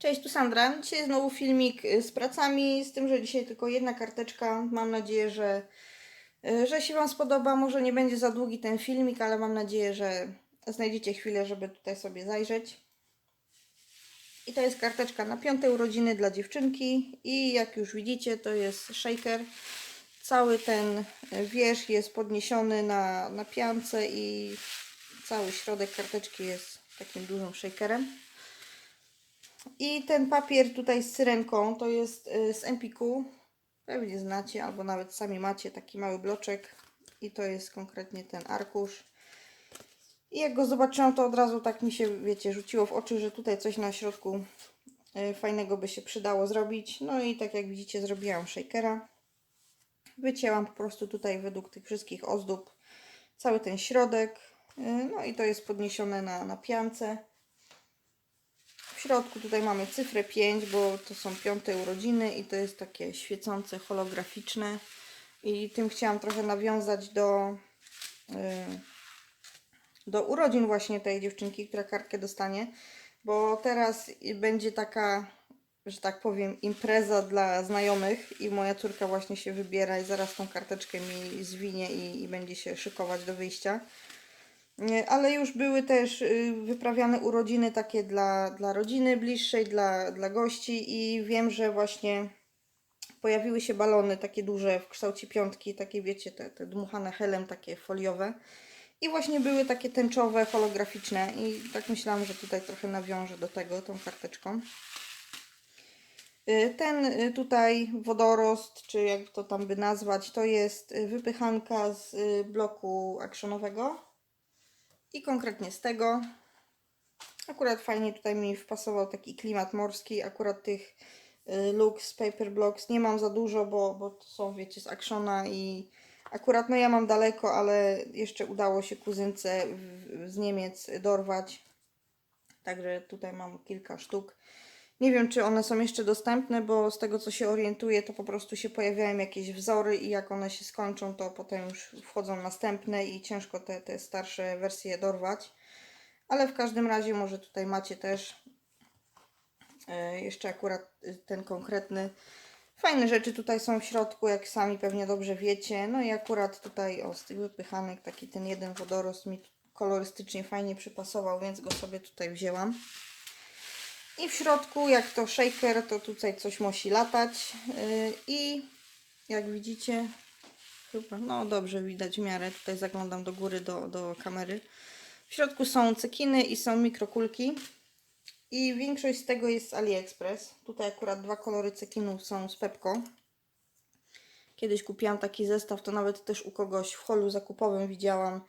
Cześć, tu Sandra. Dzisiaj znowu filmik y, z pracami, z tym, że dzisiaj tylko jedna karteczka. Mam nadzieję, że, y, że się Wam spodoba. Może nie będzie za długi ten filmik, ale mam nadzieję, że znajdziecie chwilę, żeby tutaj sobie zajrzeć. I to jest karteczka na piąte urodziny dla dziewczynki. I jak już widzicie, to jest shaker. Cały ten y, wierzch jest podniesiony na, na piance i cały środek karteczki jest takim dużym shakerem. I ten papier tutaj z syrenką to jest y, z Empiku. Pewnie znacie, albo nawet sami macie taki mały bloczek. I to jest konkretnie ten arkusz. I jak go zobaczyłam, to od razu tak mi się, wiecie, rzuciło w oczy, że tutaj coś na środku y, fajnego by się przydało zrobić. No i tak jak widzicie, zrobiłam shakera. Wycięłam po prostu tutaj według tych wszystkich ozdób cały ten środek. Y, No i to jest podniesione na, na piance. W środku tutaj mamy cyfrę 5, bo to są piąte urodziny i to jest takie świecące, holograficzne. I tym chciałam trochę nawiązać do, y, do urodzin właśnie tej dziewczynki, która kartkę dostanie. Bo teraz będzie taka, że tak powiem, impreza dla znajomych i moja córka właśnie się wybiera i zaraz tą karteczkę mi zwinie i, i będzie się szykować do wyjścia. Nie, Ale już były też y, wyprawiane urodziny takie dla, dla rodziny bliższej, dla, dla gości i wiem, że właśnie pojawiły się balony takie duże w kształcie piątki, takie wiecie, te, te dmuchane helem, takie foliowe. I właśnie były takie tęczowe, holograficzne i tak myślałam, że tutaj trochę nawiążę do tego tą karteczką. Y, Ten y, tutaj wodorost, czy jak to tam by nazwać, to jest wypychanka z bloku actionowego. I konkretnie z tego. Akurat fajnie tutaj mi wpasował taki klimat morski. Akurat tych y, Lux Paper Blocks nie mam za dużo, bo, bo to są wiecie z Actiona i akurat no ja mam daleko, ale jeszcze udało się kuzynce z Niemiec dorwać. Także tutaj mam kilka sztuk. Nie wiem, czy one są jeszcze dostępne, bo z tego co się orientuję, to po prostu się pojawiają jakieś wzory i jak one się skończą, to potem już wchodzą następne i ciężko te, te starsze wersje dorwać. Ale w każdym razie może tutaj macie też e, jeszcze akurat ten konkretny. Fajne rzeczy tutaj są w środku, jak sami pewnie dobrze wiecie. No i akurat tutaj o z tych wypychanek taki ten jeden wodorost mi kolorystycznie fajnie przypasował, więc go sobie tutaj wzięłam. I w środku, jak to shaker, to tutaj coś musi latać. Yy, I jak widzicie, chyba, no dobrze widać w miarę. Tutaj zaglądam do góry do, do kamery. W środku są cekiny i są mikrokulki. I większość z tego jest z AliExpress. Tutaj akurat dwa kolory cekinów są z Pepko. Kiedyś kupiłam taki zestaw, to nawet też u kogoś w holu zakupowym widziałam.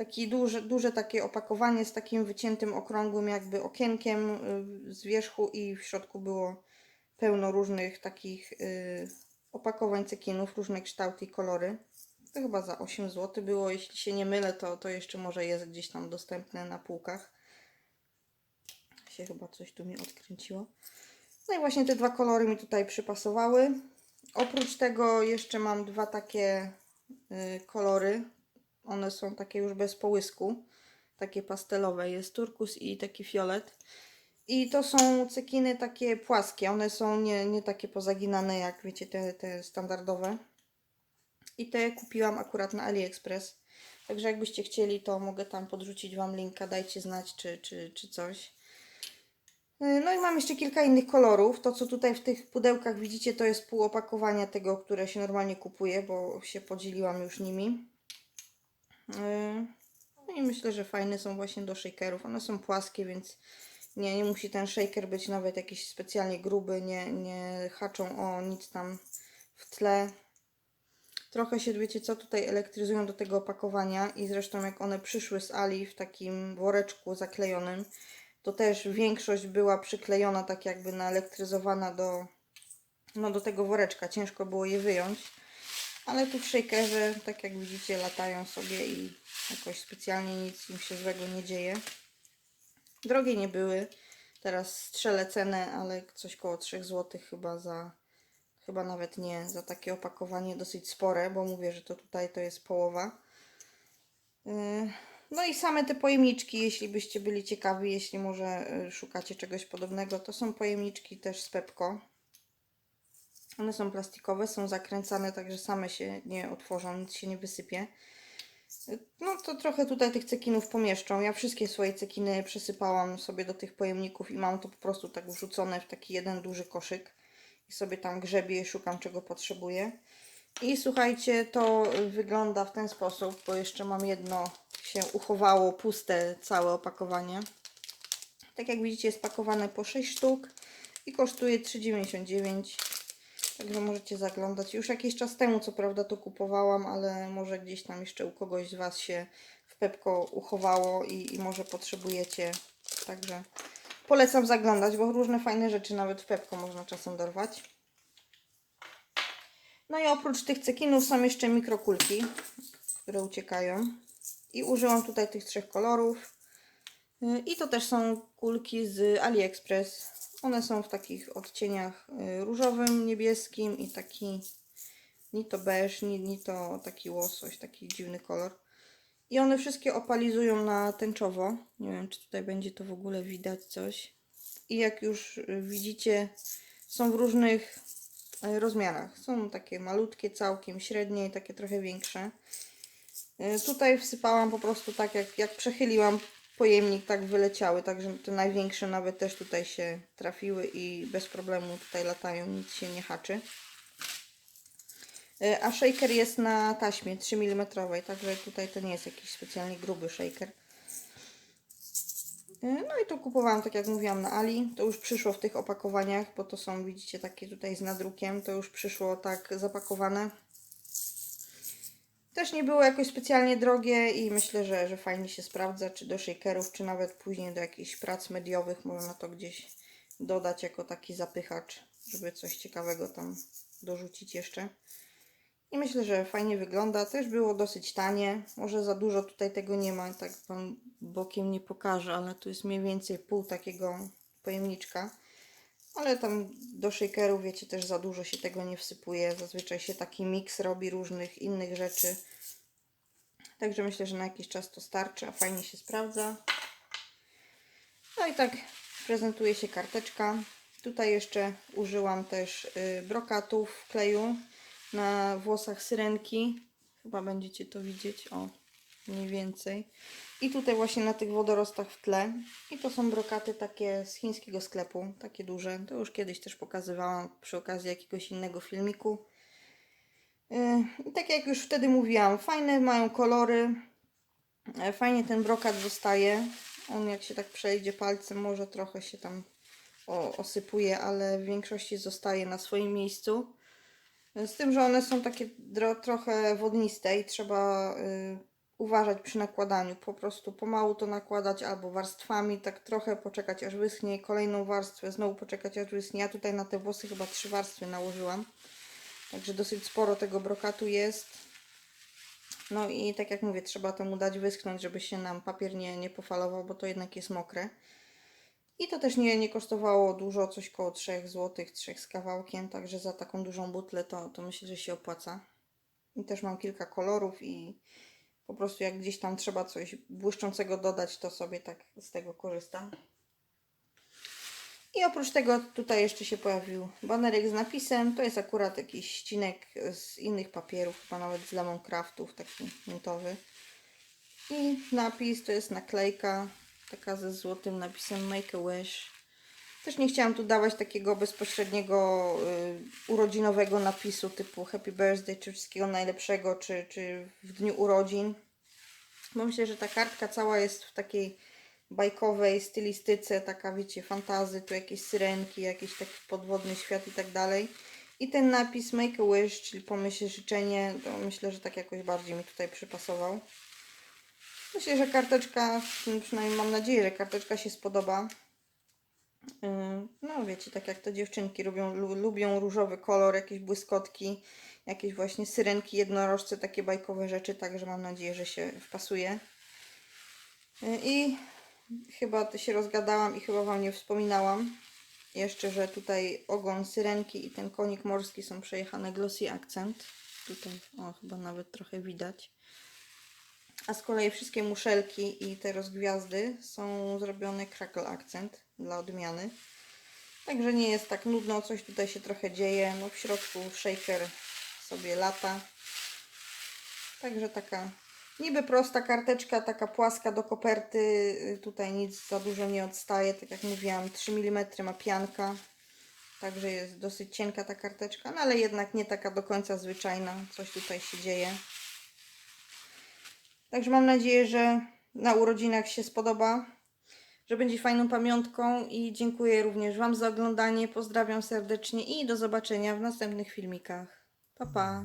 Taki duże, duże takie opakowanie z takim wyciętym okrągłym jakby okienkiem y, z wierzchu i w środku było pełno różnych takich y, opakowań cekinów, różne kształty i kolory. To chyba za 8 zł było, jeśli się nie mylę, to, to jeszcze może jest gdzieś tam dostępne na półkach. Się chyba coś tu mi odkręciło. No i właśnie te dwa kolory mi tutaj przypasowały. Oprócz tego jeszcze mam dwa takie y, kolory. One są takie już bez połysku. Takie pastelowe. Jest turkus i taki fiolet. I to są cekiny takie płaskie. One są nie, nie takie pozaginane jak wiecie te, te standardowe. I te kupiłam akurat na AliExpress. Także jakbyście chcieli, to mogę tam podrzucić Wam linka. Dajcie znać, czy, czy, czy coś. Yy, No i mam jeszcze kilka innych kolorów. To, co tutaj w tych pudełkach widzicie, to jest pół opakowania tego, które się normalnie kupuje, bo się podzieliłam już nimi. Yy, No i myślę, że fajne są właśnie do shakerów. One są płaskie, więc nie, nie musi ten shaker być nawet jakiś specjalnie gruby. Nie, nie haczą o nic tam w tle. Trochę się, wiecie co, tutaj elektryzują do tego opakowania i zresztą jak one przyszły z Ali w takim woreczku zaklejonym, to też większość była przyklejona tak jakby naelektryzowana do, no do tego woreczka. Ciężko było je wyjąć. Ale tu shakerze, tak jak widzicie, latają sobie i jakoś specjalnie nic im się złego nie dzieje. Drogie nie były. Teraz strzelę cenę, ale coś koło 3 zł chyba za, chyba nawet nie, za takie opakowanie dosyć spore, bo mówię, że to tutaj to jest połowa. Yy, No i same te pojemniczki, jeśli byście byli ciekawi, jeśli może y, szukacie czegoś podobnego, to są pojemniczki też z Pepko. One są plastikowe, są zakręcane, także same się nie otworzą, nic się nie wysypie. No to trochę tutaj tych cekinów pomieszczą. Ja wszystkie swoje cekiny przesypałam sobie do tych pojemników i mam to po prostu tak wrzucone w taki jeden duży koszyk. I sobie tam grzebię i szukam czego potrzebuję. I słuchajcie, to wygląda w ten sposób, bo jeszcze mam jedno się uchowało, puste całe opakowanie. Tak jak widzicie jest pakowane po 6 sztuk i kosztuje 3,99. Także możecie zaglądać. Już jakiś czas temu co prawda to kupowałam, ale może gdzieś tam jeszcze u kogoś z Was się w Pepko uchowało i, i może potrzebujecie. Także polecam zaglądać, bo różne fajne rzeczy nawet w Pepko można czasem dorwać. No i oprócz tych cekinów są jeszcze mikrokulki, które uciekają. I użyłam tutaj tych trzech kolorów. Y, I to też są kulki z AliExpress. One są w takich odcieniach y, różowym, niebieskim i taki ni to beż, ni, ni to taki łosoś, taki dziwny kolor. I one wszystkie opalizują na tęczowo. Nie wiem, czy tutaj będzie to w ogóle widać coś. I jak już y, widzicie, są w różnych y, rozmiarach. Są takie malutkie całkiem, średnie i takie trochę większe. Tutaj wsypałam po prostu tak, jak, jak przechyliłam pojemnik, tak wyleciały, także te największe nawet też tutaj się trafiły i bez problemu tutaj latają, nic się nie haczy. Y, A shaker jest na taśmie 3 mm, także tutaj to nie jest jakiś specjalnie gruby shaker. Y, No i to kupowałam, tak jak mówiłam, na Ali. To już przyszło w tych opakowaniach, bo to są, widzicie, takie tutaj z nadrukiem. To już przyszło tak zapakowane. Też nie było jakoś specjalnie drogie i myślę, że, że fajnie się sprawdza, czy do shakerów, czy nawet później do jakichś prac mediowych można to gdzieś dodać jako taki zapychacz, żeby coś ciekawego tam dorzucić jeszcze. I myślę, że fajnie wygląda. Też było dosyć tanie. Może za dużo tutaj tego nie ma, tak Wam bokiem nie pokażę, ale tu jest mniej więcej pół takiego pojemniczka. Ale tam do shakerów, wiecie, też za dużo się tego nie wsypuje. Zazwyczaj się taki miks robi różnych innych rzeczy. Także myślę, że na jakiś czas to starczy, a fajnie się sprawdza. No i tak prezentuje się karteczka. Tutaj jeszcze użyłam też y, brokatów kleju na włosach syrenki. Chyba będziecie to widzieć, o mniej więcej. I tutaj właśnie na tych wodorostach w tle. I to są brokaty takie z chińskiego sklepu, takie duże. To już kiedyś też pokazywałam przy okazji jakiegoś innego filmiku. Yy, I tak jak już wtedy mówiłam, fajne mają kolory. E, Fajnie ten brokat zostaje. On jak się tak przejdzie palcem, może trochę się tam osypuje, ale w większości zostaje na swoim miejscu. Z tym, że one są takie trochę wodniste i trzeba y, uważać przy nakładaniu. Po prostu pomału to nakładać albo warstwami, tak trochę poczekać aż wyschnie kolejną warstwę, znowu poczekać aż wyschnie. Ja tutaj na te włosy chyba trzy warstwy nałożyłam. Także dosyć sporo tego brokatu jest. No i tak jak mówię, trzeba temu dać wyschnąć, żeby się nam papier nie, nie pofalował, bo to jednak jest mokre. I to też nie, nie kosztowało dużo, coś koło 3 zł, 3 z kawałkiem, także za taką dużą butlę to, to myślę, że się opłaca. I też mam kilka kolorów i po prostu jak gdzieś tam trzeba coś błyszczącego dodać, to sobie tak z tego korzystam. I oprócz tego tutaj jeszcze się pojawił banerek z napisem. To jest akurat jakiś ścinek z innych papierów, chyba nawet z Lemon Craftów, taki miętowy. I napis to jest naklejka, taka ze złotym napisem Make a Wish. Też nie chciałam tu dawać takiego bezpośredniego y, urodzinowego napisu typu Happy Birthday, czy wszystkiego najlepszego, czy, czy w dniu urodzin. Bo myślę, że ta kartka cała jest w takiej bajkowej stylistyce, taka wiecie, fantazy, tu jakieś syrenki, jakiś taki podwodny świat i tak dalej. I ten napis Make a Wish, czyli pomyśl życzenie, to myślę, że tak jakoś bardziej mi tutaj przypasował. Myślę, że karteczka, przynajmniej mam nadzieję, że karteczka się spodoba. Ym, No wiecie, tak jak to dziewczynki lubią, lu, lubią różowy kolor, jakieś błyskotki, jakieś właśnie syrenki, jednorożce, takie bajkowe rzeczy, także mam nadzieję, że się wpasuje. Y, I chyba się rozgadałam i chyba Wam nie wspominałam jeszcze, że tutaj ogon syrenki i ten konik morski są przejechane glossy akcent. Tutaj, o chyba nawet trochę widać. A z kolei wszystkie muszelki i te rozgwiazdy są zrobione crackle akcent dla odmiany. Także nie jest tak nudno, coś tutaj się trochę dzieje. No w środku shaker sobie lata. Także taka niby prosta karteczka, taka płaska do koperty. Tutaj nic za dużo nie odstaje. Tak jak mówiłam, 3 mm ma pianka. Także jest dosyć cienka ta karteczka, no ale jednak nie taka do końca zwyczajna. Coś tutaj się dzieje. Także mam nadzieję, że na urodzinach się spodoba, że będzie fajną pamiątką i dziękuję również Wam za oglądanie. Pozdrawiam serdecznie i do zobaczenia w następnych filmikach. Pa pa!